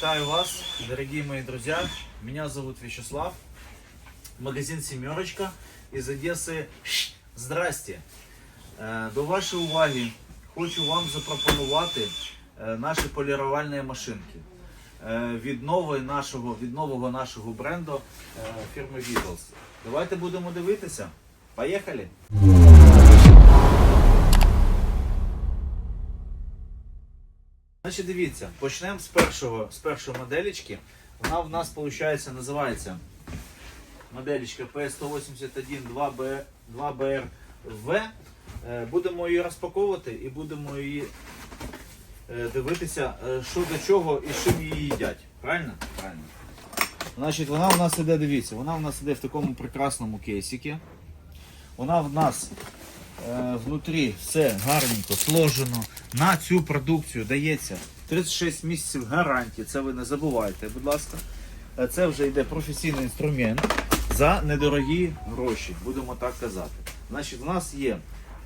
Витаю вас, дорогие мои друзья. Меня зовут Вячеслав. Магазин «Семерочка» из Одессы. Здрасте. Е, До вашої уваги хочу вам запропонувати е, наші полірувальні машинки е, від, нової нашого, від нового нашого бренду фірми Beatles. Давайте будемо дивитися. Поїхали! Значить, дивіться, почнемо з першого, з першої моделечки. Вона в нас, виходить, називається моделечка P181 2B, 2BRV. Е, Будемо її розпаковувати і будемо її е, дивитися, е, що до чого і чим її їдять. Правильно? Правильно. Значить, вона у нас іде, дивіться, вона у нас іде в такому прекрасному кейсикі. Вона в нас е, внутрі все гарненько сложено. На цю продукцію дається 36 місяців гарантії. Це ви не забувайте, будь ласка. Е, Це вже йде професійний інструмент за недорогі гроші, будемо так казати. Значить, у нас є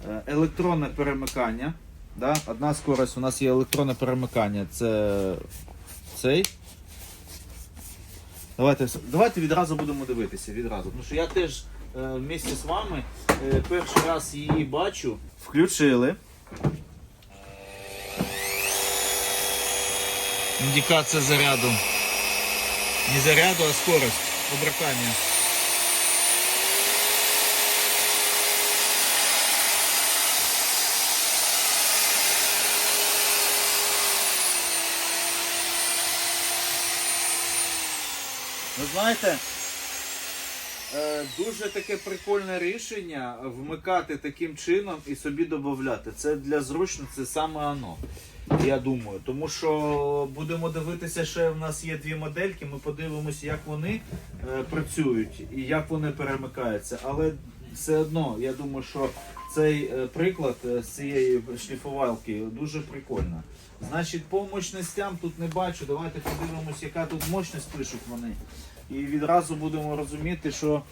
е, електронне перемикання. Да? Одна скорость у нас є електронне перемикання. Це цей. Давайте, давайте відразу будемо дивитися. Відразу. Тому що я теж е, вместе з вами е, перший раз її бачу. Включили. Індикація заряду. Не заряду, а скорость обертання. Ви знаєте, е, дуже таке прикольне рішення вмикати таким чином і собі додати. Це для зручності саме оно. Я думаю. Тому що будемо дивитися, ще в нас є дві модельки, ми подивимося, як вони е, працюють і як вони перемикаються. Але все одно, я думаю, що цей е, приклад е, з цієї шліфувалки дуже прикольно. Значить, по мощностям тут не бачу. Давайте подивимось, яка тут мощність пишуть вони. І відразу будемо розуміти, що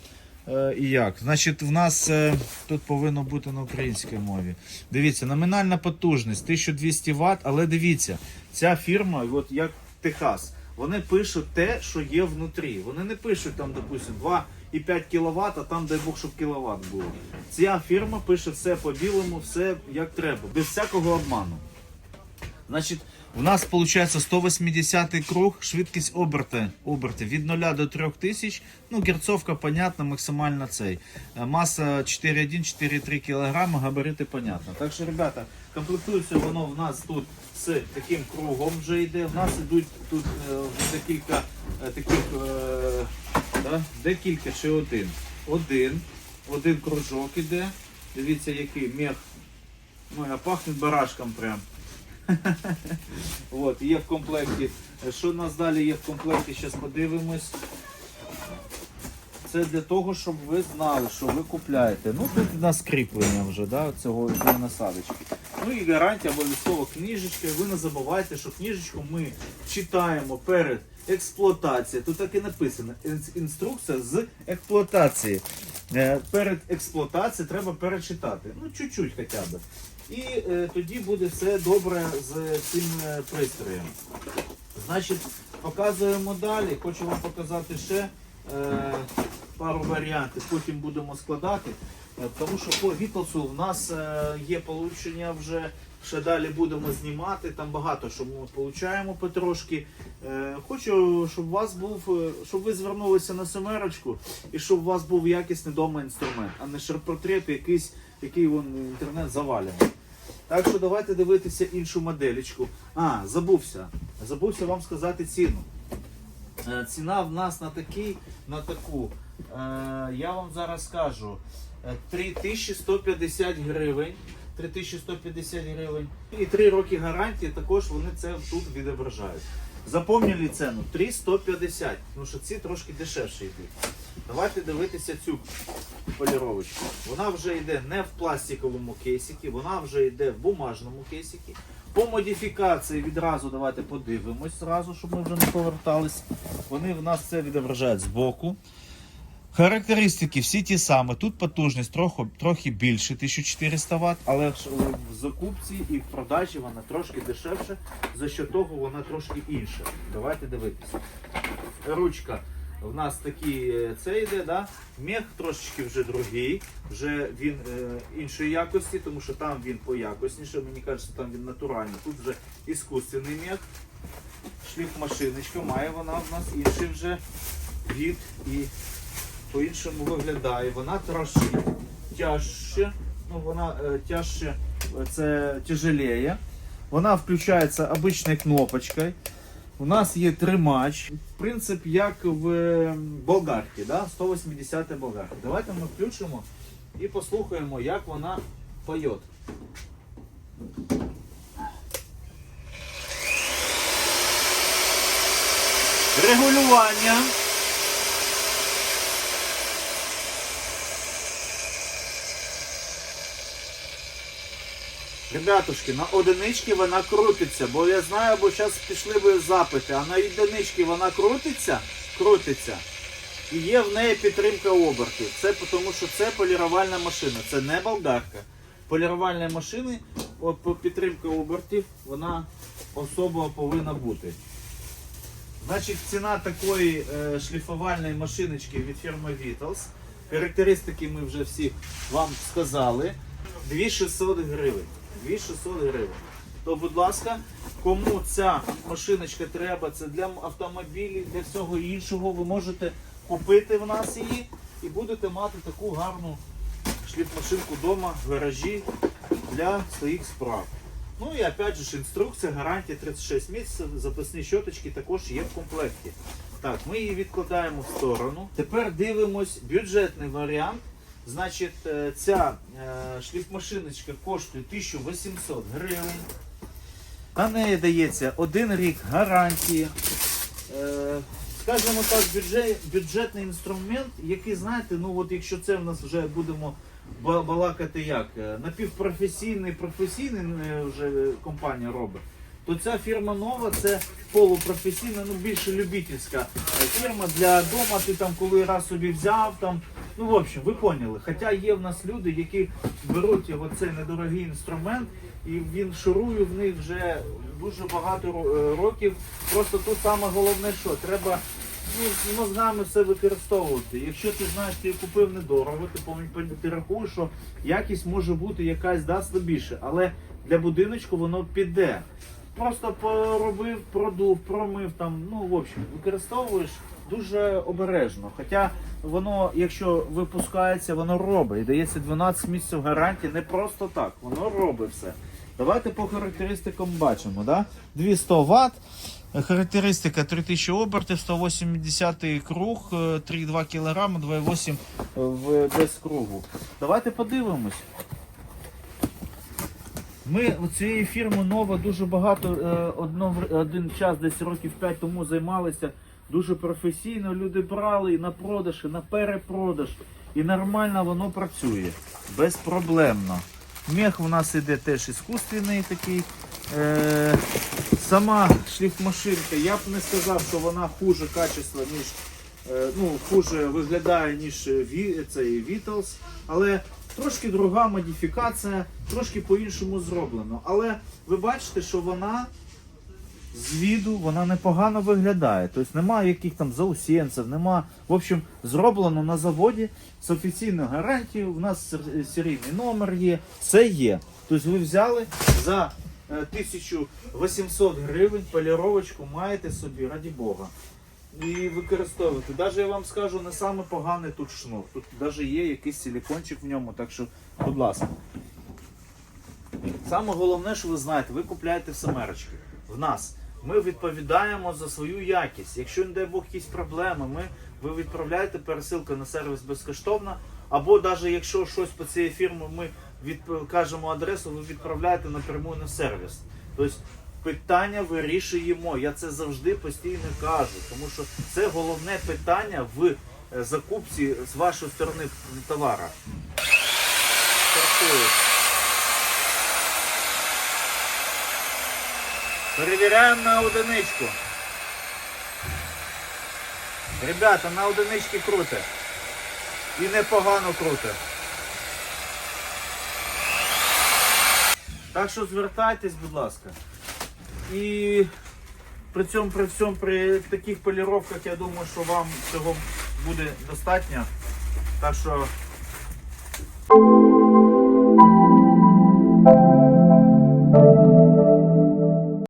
і як. Значить, в нас е, тут повинно бути на українській мові. Дивіться, номінальна потужність 1200 Вт, але дивіться, ця фірма, от як Техас, вони пишуть те, що є внутрі. Вони не пишуть там, допустим, 2,5 кВт, а там, дай Бог, щоб кіловат було. Ця фірма пише все по білому, все як треба, без всякого обману. Значить, у нас виходить 180 круг, швидкість оберти, оберти від 0 до 3000. Ну, герцовка, понятно, максимально цей. Е, Маса 4,1-4,3 кг, габарити понятно. Так що, ребята, комплектується воно в нас тут з таким кругом вже йде. В нас ідуть тут е, декілька е, таких, да? декілька чи один. Один. Один кружок іде. Дивіться, який мех. Ну, а пахне барашком прям. От, є в комплекті. Що у нас далі є в комплекті? Зараз подивимось. Це для того, щоб ви знали, що ви купляєте. Ну тут у нас кріплення вже да, цього насадочки. Ну і гарантія обов'язково книжечка. Ви не забувайте, що книжечку ми читаємо перед експлуатацією. Тут так і написано. Інструкція з експлуатації. Е, Перед експлуатацією треба перечитати. Ну, чуть-чуть хоча б. І е, тоді буде все добре з цим е, пристроєм. Значить, показуємо далі. Хочу вам показати ще е, пару варіантів. Потім будемо складати. Е, тому що по Вітлсу в нас е, є получення вже. Ще далі будемо знімати. Там багато що ми получаємо потрошки. Е, хочу, щоб у вас був, е, щоб ви звернулися на семерочку і щоб у вас був якісний дома інструмент, а не ширпотреб якийсь, який вон інтернет завалений. Так що давайте дивитися іншу моделечку. А, забувся. Забувся вам сказати ціну. Е, Ціна в нас на такий, на таку. е, Я вам зараз скажу. е, 3150 гривень. 3150 гривень. І 3 роки гарантії також вони це тут відображають. Запомнили ціну 3150, тому що ці трошки дешевші йдуть. Давайте дивитися цю поліровочку. Вона вже йде не в пластиковому кейсикі, вона вже йде в бумажному кейсикі. По модифікації відразу давайте подивимось, зразу, щоб ми вже не повертались. Вони в нас це відображають збоку. Характеристики всі ті самі. Тут потужність трохи, трохи більше 1400 Вт, але в закупці і в продажі вона трошки дешевше, за що того вона трошки інша. Давайте дивитися. Ручка в нас такий е, це йде, да? мех трошечки вже другий, вже він е, іншої якості, тому що там він поякосніше, мені кажеться, там він натуральний. Тут вже іскусственний мех. Шліфмашиночка, має вона в нас інший вже від і по-іншому виглядає. Вона трошки тяжче, ну вона е, тяжче, це тяжелее. Вона включається обичною кнопочкою. У нас є тримач. Принцип як в е, болгарці, да? 180 болгарки. Давайте ми включимо і послухаємо, як вона поє. Регулювання. Ребятушки, на одинички вона крутиться, бо я знаю, бо зараз пішли би запити, а на одинички вона крутиться, крутиться. І є в неї підтримка обертів. Це тому, що це полірувальна машина, це не болгарка. Полірувальні машини, по- підтримка обертів, вона особо повинна бути. Значить, ціна такої е, шліфувальної машиночки від фірми Vitals. Характеристики ми вже всі вам сказали. 2600 гривень. 2600 гривень. То, будь ласка, кому ця машиночка треба, це для автомобілів, для всього іншого, ви можете купити в нас її і будете мати таку гарну шліфмашинку вдома в гаражі для своїх справ. Ну і опять же інструкція, гарантія 36 місяців, запасні щоточки також є в комплекті. Так, ми її відкладаємо в сторону. Тепер дивимось бюджетний варіант. Значить, е, ця е, шліфмашиночка коштує 1800 гривень. На неї дається один рік гарантії. Е, Скажімо так, бюджет, бюджетний інструмент, який, знаєте, ну от якщо це в нас вже будемо балакати як, напівпрофесійний, професійний вже компанія робить, то ця фірма нова це полупрофесійна, ну більше любительська фірма для дома. Ти там коли раз собі взяв там. Ну, в общем, ви поняли. Хоча є в нас люди, які беруть оцей недорогий інструмент, і він шурує в них вже дуже багато е, років. Просто тут саме головне, що треба ну, мозгами все використовувати. Якщо ти знаєш, ти купив недорого, ти ти рахуєш, що якість може бути якась да, слабіше, але для будиночку воно піде. Просто поробив, продув, промив там, ну в общем, використовуєш дуже обережно. Хоча воно, якщо випускається, воно робить. Дається 12 місяців гарантії, не просто так, воно робить все. Давайте по характеристикам бачимо. Да? 200 Вт, характеристика 3000 обертів, 180 круг, е, 3,2 кг, 2,8 в без кругу. Давайте подивимось. Ми у цієї фірми нова дуже багато е, один час, десь років 5 тому займалися дуже професійно. Люди брали і на продаж, і на перепродаж. І нормально воно працює. Безпроблемно. Мех у нас іде теж іскусственний такий. Е, сама шліфмашинка, я б не сказав, що вона хуже качества, ніж е, ну, хуже виглядає, ніж Ві- цей Vitals, але трошки друга модифікація, трошки по-іншому зроблено. Але ви бачите, що вона з віду вона непогано виглядає. Тобто немає яких там заусенців, нема. В общем, зроблено на заводі з офіційною гарантією. У нас сер- серійний номер є, все є. Тобто ви взяли за е, 1800 гривень поліровочку, маєте собі, раді Бога. І використовувати. Навіть я вам скажу, не саме поганий тут шнур. Тут навіть є якийсь силікончик в ньому, так що, будь ласка. Саме головне, що ви знаєте, ви купляєте в Семерочки. В нас. Ми відповідаємо за свою якість. Якщо, не дай Бог, якісь проблеми, ми, ви відправляєте пересилку на сервіс безкоштовно. Або навіть якщо щось по цієї фірми ми відп- кажемо адресу, ви відправляєте напряму на сервіс. Тобто питання вирішуємо. Я це завжди постійно кажу, тому що це головне питання в е, закупці з вашої сторони товара. Перевіряємо на одиничку. Ребята, на одинички круте. І непогано круте. Так що звертайтесь, будь ласка. І при цьому, при всьому, при таких поліровках, я думаю, що вам цього буде достатньо. Так що